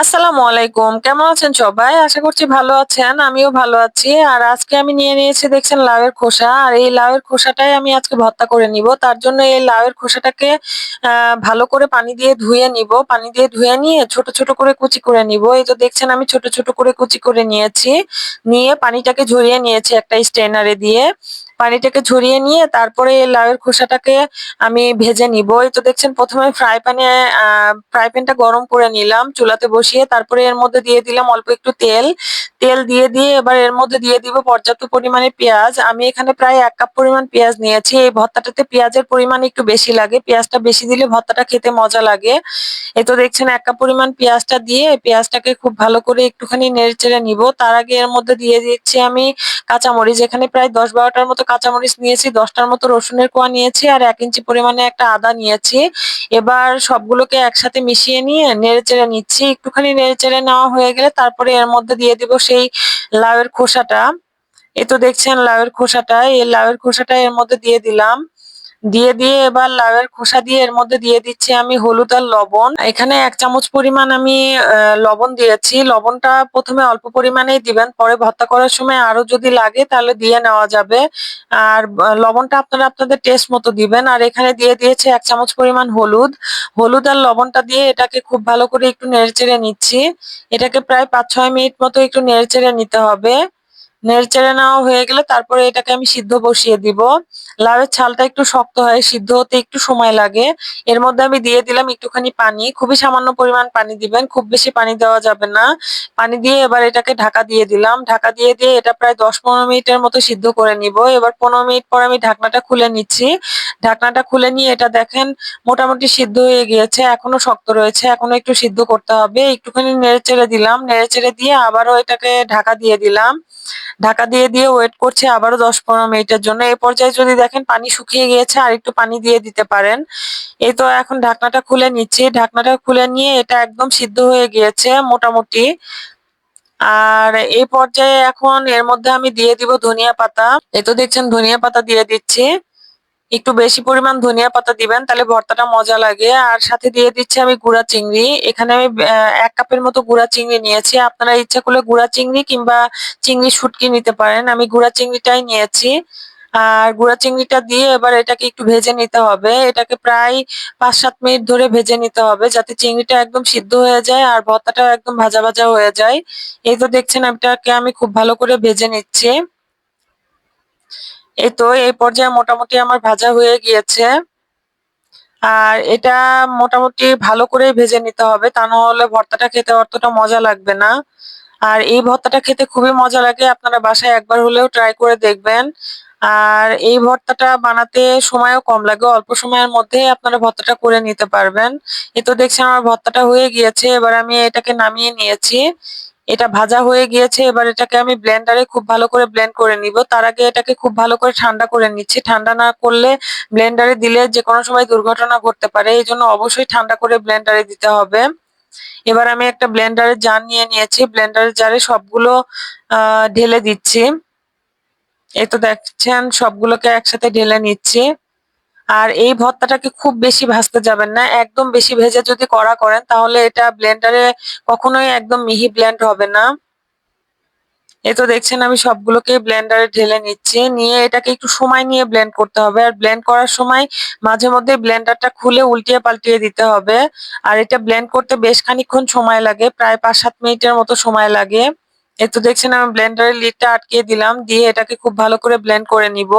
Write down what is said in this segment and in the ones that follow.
আসসালামু আলাইকুম। কেমন আছেন সবাই? আশা করছি ভালো আছেন, আমিও ভালো আছি। আর আজকে আমি নিয়ে নিয়েছি দেখছেন লাউয়ের খোসা। আর এই লাউয়ের খোসাটাই আমি আজকে ভর্তা করে নিব। তার জন্য এই লাউয়ের খোসাটাকে ভালো করে পানি দিয়ে ধুয়ে নিব। পানি দিয়ে ধুয়ে নিয়ে ছোট ছোট করে কুচি করে নিব। এই তো দেখছেন আমি ছোট ছোট করে কুচি করে নিয়েছি। নিয়ে পানিটাকে ঝরিয়ে নিয়েছি একটা স্ট্রেনারে দিয়ে। পানিটাকে ঝরিয়ে নিয়ে তারপরে লাউয়ের খোসাটাকে আমি ভেজে নিব। এই তো দেখছেন, প্রথমে ফ্রাই প্যানে ফ্রাই প্যানটা গরম করে নিলাম চুলাতে বসিয়ে। তারপরে এর মধ্যে দিয়ে দিলাম অল্প একটু তেল। তেল দিয়ে দিয়ে এবার এর মধ্যে দিয়ে দিব পর্যাপ্ত পরিমাণে পেঁয়াজ। আমি এখানে প্রায় এক কাপ পরিমাণ পেঁয়াজ নিয়েছি। এই ভর্তাটাতে পেঁয়াজের পরিমাণ একটু বেশি লাগে। পেঁয়াজটা বেশি দিলে ভর্তাটা খেতে মজা লাগে। এই তো দেখছেন, এক কাপ পরিমাণ পেঁয়াজটা দিয়ে পেঁয়াজটাকে খুব ভালো করে একটুখানি নেড়ে চেড়ে নিব। তার আগে এর মধ্যে দিয়ে দিচ্ছি আমি কাঁচামরিচ। এখানে প্রায় দশ বারোটার মতো কাঁচামরিচ নিয়েছি, দশটার মতো রসুনের কোয়া নিয়েছি আর এক ইঞ্চি পরিমাণে একটা আদা নিয়েছি। এবার সবগুলোকে একসাথে মিশিয়ে নিয়ে নেড়ে চেড়ে নিচ্ছি। একটুখানি নেড়ে চেড়ে নেওয়া হয়ে গেলে তারপরে এর মধ্যে দিয়ে দিব সেই লাউয়ের খোসাটা। এ তো দেখছেন লাউয়ের খোসাটা, এই লাউয়ের খোসাটা এর মধ্যে দিয়ে দিলাম। দিয়ে দিয়ে এবার লাউয়ের খোসা দিয়ে এর মধ্যে দিয়ে দিচ্ছি আমি হলুদ আর লবণ। এখানে এক চামচ পরিমাণ আমি লবণ দিয়েছি। লবণটা প্রথমে অল্প পরিমাণেই দিবেন। পরে ভর্তা করার সময় আরও যদি লাগে তাহলে দিয়ে নেওয়া যাবে। আর লবণটা আপনারা আপনাদের টেস্ট মতো দিবেন। আর এখানে দিয়ে দিয়েছে এক চামচ পরিমাণ হলুদ। হলুদ আর লবণটা দিয়ে এটাকে খুব ভালো করে একটু নেড়েচেড়ে নিচ্ছি। এটাকে প্রায় পাঁচ ছয় মিনিট মতো একটু নেড়েচেড়ে নিতে হবে। নেড়েচেড়ে নেওয়া হয়ে গেলে তারপরে এটাকে আমি সিদ্ধ বসিয়ে দিব। লাউয়ের ছালটা একটু শক্ত হয়, সিদ্ধ হতে একটু সময় লাগে। এর মধ্যে আমি দিয়ে দিলাম একটুখানি পানি। খুবই সামান্য পরিমাণ পানি দিবেন, খুব বেশি পানি দেওয়া যাবে না। পানি দিয়ে এবার এটাকে ঢাকা দিয়ে দিলাম। ঢাকা দিয়ে দিয়ে এটা প্রায় দশ পনেরো মিনিটের মতো সিদ্ধ করে নিব। এবার পনেরো মিনিট পর আমি ঢাকনাটা খুলে নিচ্ছি। ঢাকনাটা খুলে নিয়ে এটা দেখেন মোটামুটি সিদ্ধ হয়ে গিয়েছে, এখনও শক্ত রয়েছে, এখনও একটু সিদ্ধ করতে হবে। একটুখানি নেড়ে চেড়ে দিলাম। নেড়ে চেড়ে দিয়ে আবারও এটাকে ঢাকা দিয়ে দিলাম। ঢাকা দিয়ে দিয়ে ওয়েট করছি আবারও দশ পনেরো মিনিটের জন্য। এই পর্যায়ে যদি দেখেন পানি শুকিয়ে গিয়েছে, আর একটু পানি দিয়ে দিতে পারেন। এই তো এখন ঢাকনাটা খুলে নিচ্ছি। ঢাকনাটা খুলে নিয়ে এটা একদম সিদ্ধ হয়ে গিয়েছে মোটামুটি। আর এই পর্যায়ে এখন এর মধ্যে আমি দিয়ে দিব ধনিয়া পাতা। এই তো দেখছেন, ধনিয়া পাতা দিয়ে দিচ্ছি। একটু বেশি পরিমাণ ধনিয়া পাতা দিবেন, তাহলে ভর্তাটা মজা লাগে। আর সাথে দিয়ে দিচ্ছি আমি গুঁড়া চিংড়ি। এখানে আমি এক কাপের মতো গুঁড়া চিংড়ি নিয়েছি। আপনারা ইচ্ছা করলে গুঁড়া চিংড়ি কিংবা চিংড়ি শুটকি নিতে পারেন। আমি গুঁড়া চিংড়িটাই নিয়েছি। আর গুঁড়া চিংড়িটা দিয়ে এবার এটাকে একটু ভেজে নিতে হবে। এটাকে প্রায় পাঁচ সাত মিনিট ধরে ভেজে নিতে হবে যাতে চিংড়িটা একদম সিদ্ধ হয়ে যায় আর ভর্তাটা একদম ভাজা ভাজা হয়ে যায়। এই তো দেখছেন এটাকে আমি খুব ভালো করে ভেজে নিচ্ছি। এই তো এই পর্যায়ে মোটামুটি আমার ভাজা হয়ে গিয়েছে। আর এটা মোটামুটি ভালো করে ভেজে নিতে হবে, তা না হলে ভর্তাটা খেতে অতটা মজা লাগবে না। আর এই ভর্তাটা খেতে খুবই মজা লাগে, আপনারা বাসায় একবার হলেও ট্রাই করে দেখবেন। আর এই ভর্তাটা বানাতে সময়ও কম লাগে, অল্প সময়ের মধ্যে আপনারা ভর্তাটা করে নিতে পারবেন। এই তো দেখছেন আমার ভর্তাটা হয়ে গিয়েছে, এবার আমি এটাকে নামিয়ে নিয়েছি। এটা ভাজা হয়ে গিয়েছে, এবার এটাকে আমি ব্লেন্ডারে খুব ভালো করে ব্লেন্ড করে নিব। তার আগে এটাকে খুব ভালো করে ঠান্ডা করে নিচ্ছি। ঠান্ডা না করলে ব্লেন্ডারে দিলে যে কোনো সময় দুর্ঘটনা ঘটতে পারে, এই জন্য অবশ্যই ঠান্ডা করে ব্লেন্ডারে দিতে হবে। এবার আমি একটা ব্লেন্ডারের জার নিয়ে নিয়েছি। ব্লেন্ডারের জারে সবগুলো, আহ, ঢেলে দিচ্ছি। এই তো দেখছেন, সবগুলোকে একসাথে ঢেলে নিচ্ছি। আর এই ভর্তাটাকে খুব বেশি ভাজতে যাবেন না, একদম বেশি ভেজে যদি করা করেন, তাহলে এটা ব্লেন্ডারে কখনোই একদম মিহি ব্লেন্ড হবে না। এই তো দেখছেন, আমি সবগুলোকে ব্লেন্ডারে ঢেলে নিচ্ছি। নিয়ে এটাকে একটু সময় নিয়ে ব্লেন্ড করতে হবে। আর ব্লেন্ড করার সময় মাঝে মধ্যে ব্লেন্ডারটা খুলে উল্টিয়ে পাল্টিয়ে দিতে হবে। আর এটা ব্লেন্ড করতে বেশ খানিকক্ষণ সময় লাগে, প্রায় পাঁচ সাত মিনিটের মতো সময় লাগে। এই তো দেখছেন আমি ব্লেন্ডারের লিডটা আটকে দিলাম, দিয়ে এটাকে খুব ভালো করে ব্লেন্ড করে নিব।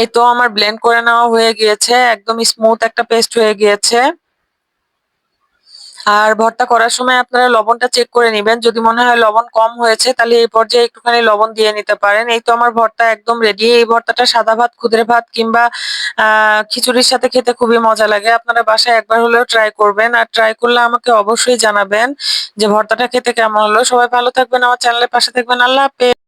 এই তো আমার ব্লেন্ড করে নেওয়া হয়ে গিয়েছে, একদম স্মুথ একটা পেস্ট হয়ে গিয়েছে। আর ভর্তা করার সময় আপনারা লবণটা চেক করে নেবেন। যদি মনে হয় লবণ কম হয়েছে, তাহলে এই পর্যায়ে একটুখানি লবণ দিয়ে নিতে পারেন। এই তো আমার ভর্তা একদম রেডি এই ভর্তাটা সাদা ভাত, খুদরে ভাত কিংবা খিচুড়ির সাথে খেতে খুবই মজা লাগে। আপনারা বাসায় একবার হলেও ট্রাই করবেন। আর ট্রাই করলে আমাকে অবশ্যই জানাবেন যে ভর্তাটা খেতে কেমন হলো। সবাই ভালো থাকবেন, আমার চ্যানেলের পাশে থাকবেন। আল্লাহ হাফেজ।